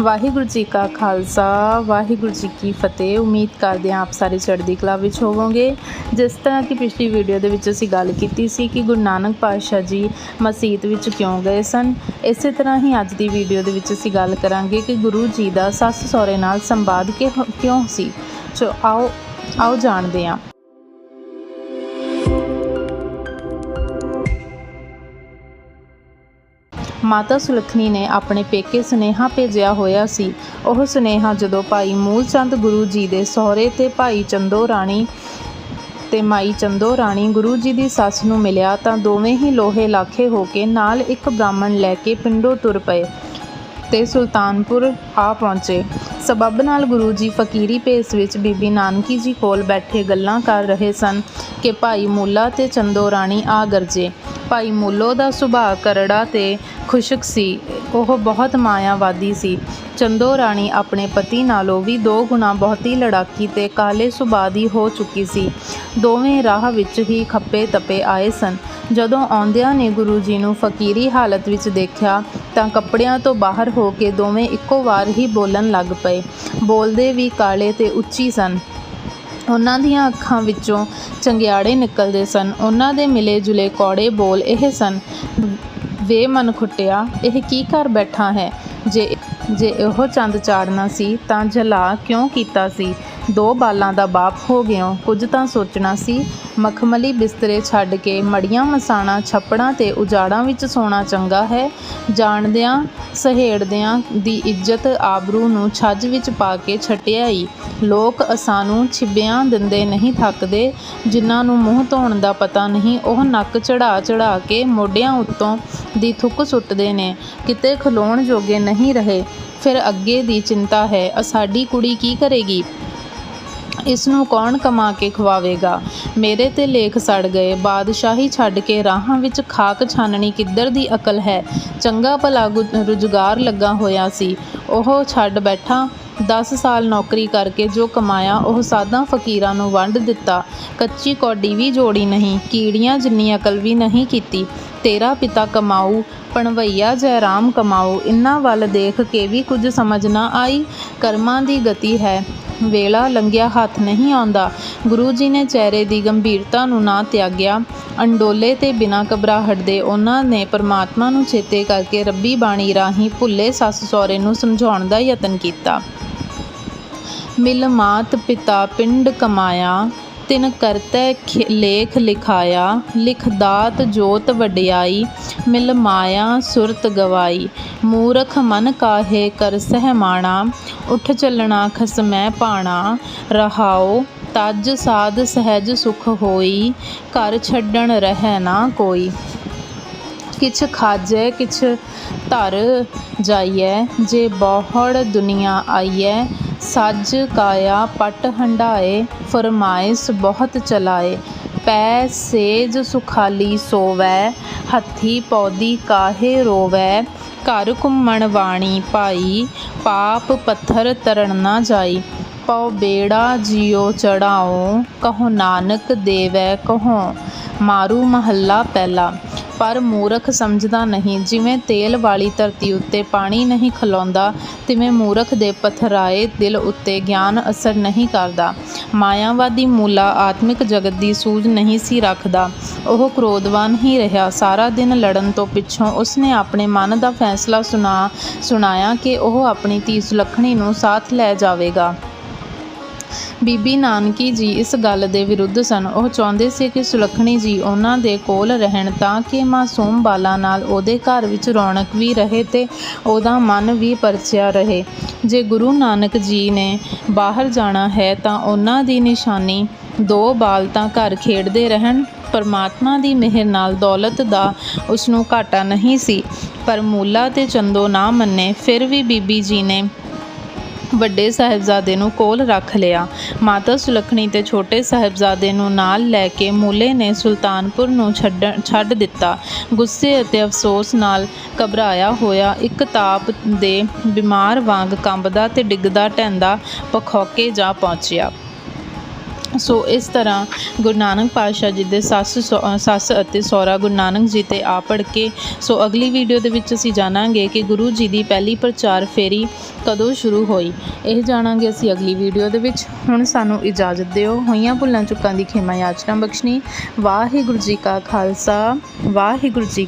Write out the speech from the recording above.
ਵਾਹਿਗੁਰੂ ਜੀ ਕਾ ਖਾਲਸਾ, ਵਾਹਿਗੁਰੂ ਜੀ ਕੀ ਫਤਿਹ। ਉਮੀਦ ਕਰਦੇ ਹਾਂ ਆਪ ਸਾਰੇ ਚੜ੍ਹਦੀ ਕਲਾ ਵਿੱਚ ਹੋਵੋਗੇ। ਜਿਸ ਤਰ੍ਹਾਂ ਕਿ ਪਿਛਲੀ ਵੀਡੀਓ ਦੇ ਵਿੱਚ ਅਸੀਂ ਗੱਲ ਕੀਤੀ ਸੀ ਕਿ ਗੁਰੂ ਨਾਨਕ ਪਾਤਸ਼ਾਹ ਜੀ ਮਸਜਿਦ ਵਿੱਚ ਕਿਉਂ ਗਏ ਸਨ। ਇਸੇ ਤਰ੍ਹਾਂ ਹੀ ਅੱਜ ਦੀ ਵੀਡੀਓ ਦੇ ਵਿੱਚ ਅਸੀਂ ਗੱਲ ਕਰਾਂਗੇ ਕਿ ਗੁਰੂ ਜੀ ਦਾ ਸੱਸ ਸਹੁਰੇ ਨਾਲ ਸੰਵਾਦ ਕਿ ਕਿਉਂ ਸੀ। ਸੋ ਆਓ ਆਓ ਜਾਣਦੇ ਹਾਂ। ਮਾਤਾ ਸੁਲੱਖਣੀ ਨੇ ਆਪਣੇ ਪੇਕੇ ਸੁਨੇਹਾ ਭੇਜਿਆ ਹੋਇਆ ਸੀ। ਉਹ ਸੁਨੇਹਾ ਜਦੋਂ ਭਾਈ ਮੂਲ ਚੰਦ ਗੁਰੂ ਜੀ ਦੇ ਸਹੁਰੇ ਤੇ ਭਾਈ ਚੰਦੋ ਰਾਣੀ ਤੇ ਮਾਈ ਚੰਦੋ ਰਾਣੀ ਗੁਰੂ ਜੀ ਦੀ ਸੱਸ ਨੂੰ ਮਿਲਿਆ ਤਾਂ ਦੋਵੇਂ ਹੀ ਲੋਹੇ ਲਾਖੇ ਹੋ ਕੇ ਨਾਲ ਇੱਕ ਬ੍ਰਾਹਮਣ ਲੈ ਕੇ ਪਿੰਡੋਂ ਤੁਰ ਪਏ। ਤੇ ਸੁਲਤਾਨਪੁਰ ਆ ਪਹੁੰਚੇ। ਸਬੱਬ ਨਾਲ ਗੁਰੂ ਜੀ ਫਕੀਰੀ ਭੇਸ ਵਿੱਚ ਬੀਬੀ ਨਾਨਕੀ ਜੀ ਕੋਲ ਬੈਠੇ ਗੱਲਾਂ ਕਰ ਰਹੇ ਸਨ ਕਿ ਭਾਈ ਮੂਲਾ ਤੇ ਚੰਦੋ ਰਾਣੀ ਆ ਗਰਜੇ। ਭਾਈ ਮੂਲੋ ਦਾ ਸੁਭਾਅ ਕਰੜਾ ਤੇ ਖੁਸ਼ਕ ਸੀ। ਉਹ ਬਹੁਤ ਮਾਇਆਵਾਦੀ ਸੀ। ਚੰਦੋ ਰਾਣੀ ਆਪਣੇ ਪਤੀ ਨਾਲੋਂ ਵੀ ਦੋ ਗੁਣਾ ਬਹੁਤੀ ਲੜਾਕੀ ਤੇ ਕਾਲੇ ਸੁਭਾਅ ਦੀ ਹੋ ਚੁੱਕੀ ਸੀ। ਦੋਵੇਂ ਰਾਹ ਵਿੱਚ ਹੀ ਖੱਪੇ ਤਪੇ ਆਏ ਸਨ। ਜਦੋਂ ਆਉਂਦਿਆਂ ਨੇ ਗੁਰੂ ਜੀ ਨੂੰ ਫਕੀਰੀ ਹਾਲਤ ਵਿੱਚ ਦੇਖਿਆ ਤਾਂ ਕੱਪੜਿਆਂ ਤੋਂ ਬਾਹਰ ਹੋ ਕੇ ਦੋਵੇਂ ਇੱਕੋ ਵਾਰ ਹੀ ਬੋਲਣ ਲੱਗ ਪਏ। ਬੋਲਦੇ ਵੀ ਕਾਲੇ ਤੇ ਉੱਚੀ ਸਨ। ਉਹਨਾਂ ਦੀਆਂ ਅੱਖਾਂ ਵਿੱਚੋਂ ਚੰਗਿਆੜੇ ਨਿਕਲਦੇ ਸਨ। ਉਹਨਾਂ ਦੇ ਮਿਲੇ ਜੁਲੇ ਕੌੜੇ ਬੋਲ ਇਹ ਸਨ, ਵੇ ਮਨ ਖੁੱਟਿਆ, ਇਹ ਕੀ ਕਰ ਬੈਠਾ ਹੈ? ਜੇ ਜੇ ਇਹੋ ਚੰਦ ਚਾੜਨਾ ਸੀ ਤਾਂ ਜਲਾ ਕਿਉਂ ਕੀਤਾ ਸੀ? ਦੋ ਬਾਲਾਂ ਦਾ ਬਾਪ ਹੋ ਗਿਓ। ਕੁਝ ਤਾਂ ਸੋਚਣਾ ਸੀ। ਮਖਮਲੀ ਬਿਸਤਰੇ ਛੱਡ ਕੇ ਮੜੀਆਂ ਮਸਾਣਾ ਛੱਪੜਾਂ ਤੇ ਉਜਾੜਾਂ ਵਿੱਚ ਸੋਣਾ ਚੰਗਾ ਹੈ। ਜਾਣਦਿਆਂ, ਸਹੇੜਦਿਆਂ ਦੀ ਇੱਜ਼ਤ ਆਬਰੂ ਨੂੰ ਛੱਜ ਵਿੱਚ ਪਾ ਕੇ ਛਟਿਆਈ ਲੋਕ ਅਸਾਨੂੰ ਛਿੱਬਿਆਂ ਦਿੰਦੇ ਨਹੀਂ ਥੱਕਦੇ। ਜਿਨ੍ਹਾਂ ਨੂੰ ਮੂੰਹ ਧੋਣ ਦਾ ਪਤਾ ਨਹੀਂ, ਉਹ ਨੱਕ ਚੜਾ ਚੜਾ ਕੇ ਮੋਢਿਆਂ ਉੱਤੋਂ ਦੀ ਥੁੱਕ ਸੁੱਟਦੇ ਨੇ। ਕਿਤੇ ਖਲੋਣ ਜੋਗੇ ਨਹੀਂ ਰਹੇ। ਫਿਰ ਅੱਗੇ ਦੀ ਚਿੰਤਾ ਹੈ ਸਾਡੀ ਕੁੜੀ ਕੀ ਕਰੇਗੀ? ਇਸ ਨੂੰ ਕੌਣ ਕਮਾ ਕੇ ਖਵਾਵੇਗਾ? ਮੇਰੇ ਤੇ ਲੇਖ ਸੜ ਗਏ। ਬਾਦਸ਼ਾਹੀ ਛੱਡ ਕੇ ਰਾਹਾਂ ਵਿੱਚ ਖਾਕ ਛਾਨਣੀ ਕਿੱਧਰ ਦੀ ਅਕਲ ਹੈ? ਚੰਗਾ ਭਲਾ ਗੁ- ਰੁਜ਼ਗਾਰ ਲੱਗਾ ਹੋਇਆ ਸੀ। ਉਹ ਛੱਡ ਬੈਠਾ। 10 ਸਾਲ ਨੌਕਰੀ ਕਰਕੇ ਜੋ ਕਮਾਇਆ, ਉਹ ਸਾਦਾ ਫਕੀਰਾਂ ਨੂੰ ਵੰਡ ਦਿੱਤਾ। ਕੱਚੀ ਕੌਡੀ ਵੀ ਜੋੜੀ ਨਹੀਂ, ਕੀੜੀਆਂ ਜਿੰਨੀ ਅਕਲ ਵੀ ਨਹੀਂ ਕੀਤੀ। ਤੇਰਾ ਪਿਤਾ ਕਮਾਊ, ਪਣਵਈਆ ਜੈਰਾਮ ਕਮਾਊ। ਇਨਾਂ ਵੱਲ ਦੇਖ ਕੇ ਵੀ ਕੁਝ ਸਮਝ ਨਾ ਆਈ। ਕਰਮਾਂ ਦੀ ਗਤੀ ਹੈ। ਵੇਲਾ ਲੰਘਿਆ ਹੱਥ ਨਹੀਂ ਆਉਂਦਾ। ਗੁਰੂ ਜੀ ਨੇ ਚਿਹਰੇ ਦੀ ਗੰਭੀਰਤਾ ਨੂੰ ਨਾ ਤਿਆਗਿਆ। ਅੰਡੋਲੇ ਤੇ ਬਿਨਾਂ ਘਬਰਾਹਟ ਦੇ ਉਹਨਾਂ ਨੇ ਪਰਮਾਤਮਾ ਨੂੰ ਚੇਤੇ ਕਰਕੇ ਰੱਬੀ ਬਾਣੀ ਰਾਹੀਂ ਭੁੱਲੇ ਸੱਸ ਸਹੁਰੇ ਨੂੰ ਸਮਝਾਉਣ ਦਾ ਯਤਨ ਕੀਤਾ। ਮਿਲ ਮਾਤ ਪਿਤਾ ਪਿੰਡ ਕਮਾਇਆ। ਤਿਨ ਕਰਤੈ ਲੇਖ ਲਿਖਾਇਆ, ਲਿਖ ਦਾਤ ਜੋਤ ਵਡਿਆਈ, ਮਿਲ ਮਾਇਆ ਸੁਰਤ ਗਵਾਈ। ਮੂਰਖ ਮਨ ਕਾਹੇ ਕਰ ਸਹਿਮਾਣਾ, ਉਠ ਚੱਲਣਾ ਖਸਮੈ ਪਾਣਾ ਰਹਾਓ ਤਜ ਸਾਧ ਸਹਿਜ ਸੁਖ ਹੋਈ, ਘਰ ਛੱਡਣ ਰਹਿ ਨਾ ਕੋਈ। ਕਿਛ ਖਾਜੈ, ਕਿਛ ਧਰ ਜਾਈਐ, ਜੇ ਬਹੁੜ ਦੁਨੀਆ ਆਈਐ ਸੱਜ ਕਾਇਆ ਪਟ ਹੰਢਾਏ, ਫਰਮਾਇਸ ਬਹੁਤ ਚਲਾਏ। ਪੈ ਸੇਜ ਸੁਖਾਲੀ ਸੋਵੈ, ਹੱਥੀ ਪੌਦੀ ਕਾਹੇ ਰੋਵੈ। ਘਰ ਘੁੰਮਣ ਵਾਣੀ ਭਾਈ ਪਾਪ ਪੱਥਰ ਤਰਣ ਨਾ ਜਾਈ। ਪਉ ਬੇੜਾ ਜਿਉ ਚੜਾਓ ਕਹੋ ਨਾਨਕ ਦੇਵੈ ਕਹੋ। ਮਾਰੂ ਮਹੱਲਾ ਪਹਿਲਾ। ਪਰ ਮੂਰਖ ਸਮਝਦਾ ਨਹੀਂ। ਜਿਵੇਂ ਤੇਲ ਵਾਲੀ ਧਰਤੀ ਉੱਤੇ ਪਾਣੀ ਨਹੀਂ ਖਲੋਂਦਾ, ਤਿਵੇਂ ਮੂਰਖ ਦੇ ਪਥਰਾਏ ਦਿਲ ਉੱਤੇ ਗਿਆਨ ਅਸਰ ਨਹੀਂ ਕਰਦਾ। ਮਾਇਆਵਾਦੀ ਮੂਲਾ ਆਤਮਿਕ ਜਗਤ ਦੀ ਸੂਝ ਨਹੀਂ ਸੀ ਰੱਖਦਾ। ਉਹ ਕ੍ਰੋਧਵਾਨ ਹੀ ਰਿਹਾ। ਸਾਰਾ ਦਿਨ ਲੜਨ ਤੋਂ ਪਿੱਛੋਂ ਉਸਨੇ ਆਪਣੇ ਮਨ ਦਾ ਫੈਸਲਾ ਸੁਣਾ, ਸੁਣਾਇਆ ਕਿ ਉਹ ਆਪਣੀ ਧੀ ਸੁਲੱਖਣੀ ਨੂੰ ਸਾਥ ਲੈ ਜਾਵੇਗਾ। ਬੀਬੀ ਨਾਨਕੀ ਜੀ ਇਸ ਗੱਲ ਦੇ ਵਿਰੁੱਧ ਸਨ। ਉਹ ਚਾਹੁੰਦੇ ਸੀ ਕਿ ਸੁਲੱਖਣੀ ਜੀ ਉਹਨਾਂ ਦੇ ਕੋਲ ਰਹਿਣ ਤਾਂ ਕਿ ਮਾਸੂਮ ਬਾਲਾ ਨਾਲ ਉਹਦੇ ਘਰ ਵਿੱਚ ਰੌਣਕ ਵੀ ਰਹੇ ਤੇ ਉਹਦਾ ਮਨ ਵੀ ਪਰਚਿਆ ਰਹੇ। ਜੇ ਗੁਰੂ ਨਾਨਕ ਜੀ ਨੇ ਬਾਹਰ ਜਾਣਾ ਹੈ ਤਾਂ ਉਹਨਾਂ ਦੀ ਨਿਸ਼ਾਨੀ, ਦੋ ਬਾਲ ਤਾਂ ਘਰ ਖੇਡਦੇ ਰਹਿਣ, ਪਰਮਾਤਮਾ ਦੀ ਮਿਹਰ ਨਾਲ ਦੌਲਤ ਦਾ ਉਸ ਨੂੰ ਘਾਟਾ ਨਹੀਂ ਸੀ। ਪਰ ਮੂਲਾ ਤੇ ਚੰਦੋ ਨਾ ਮੰਨੇ, ਫਿਰ ਵੀ ਬੀਬੀ ਜੀ ਨੇ ਵੱਡੇ ਸਾਹਿਬਜ਼ਾਦੇ ਨੂੰ ਕੋਲ ਰੱਖ ਲਿਆ। ਮਾਤਾ ਸੁਲੱਖਣੀ ਤੇ ਛੋਟੇ ਸਾਹਿਬਜ਼ਾਦੇ ਨੂੰ ਨਾਲ ਲੈ ਕੇ ਮੂਲੇ ਨੇ ਸੁਲਤਾਨਪੁਰ ਨੂੰ ਛੱਡ ਛੱਡ ਦਿੱਤਾ। ਗੁੱਸੇ ਅਤੇ ਅਫਸੋਸ ਨਾਲ ਘਬਰਾਇਆ ਹੋਇਆ ਇੱਕ ਤਾਪ ਦੇ ਬਿਮਾਰ ਵਾਂਗ ਕੰਬਦਾ ਤੇ ਡਿੱਗਦਾ, ਢਹਿੰਦਾ ਪਖੌਕੇ ਜਾ ਪਹੁੰਚਿਆ। ਸੋ ਇਸ ਤਰ੍ਹਾਂ ਗੁਰੂ ਨਾਨਕ ਪਾਤਸ਼ਾਹ ਜੀ ਦੇ ਸੱਸ ਸਹੁ- ਸੱਸ ਅਤੇ ਸਹੁਰਾ ਗੁਰੂ ਨਾਨਕ ਜੀ ਤੇ ਆ ਕੇ, ਸੋ ਅਗਲੀ ਵੀਡੀਓ ਦੇ ਵਿੱਚ ਅਸੀਂ ਜਾਣਾਂਗੇ ਕਿ ਗੁਰੂ ਜੀ ਦੀ ਪਹਿਲੀ ਪ੍ਰਚਾਰ ਫੇਰੀ ਕਦੋਂ ਸ਼ੁਰੂ ਹੋਈ। ਇਹ ਜਾਣਾਂਗੇ ਅਸੀਂ ਅਗਲੀ ਵੀਡੀਓ ਦੇ ਵਿੱਚ। ਹੁਣ ਸਾਨੂੰ ਇਜਾਜ਼ਤ ਦਿਓ। ਹੋਈਆਂ ਭੁੱਲਾਂ ਚੁੱਕਾਂ ਦੀ ਖੇਮਾ ਯਾਚਨਾ ਬਖਸ਼ਣੀ। ਵਾਹਿਗੁਰੂ ਜੀ ਕਾ ਖਾਲਸਾ। ਵਾਹਿਗੁਰੂ ਜੀ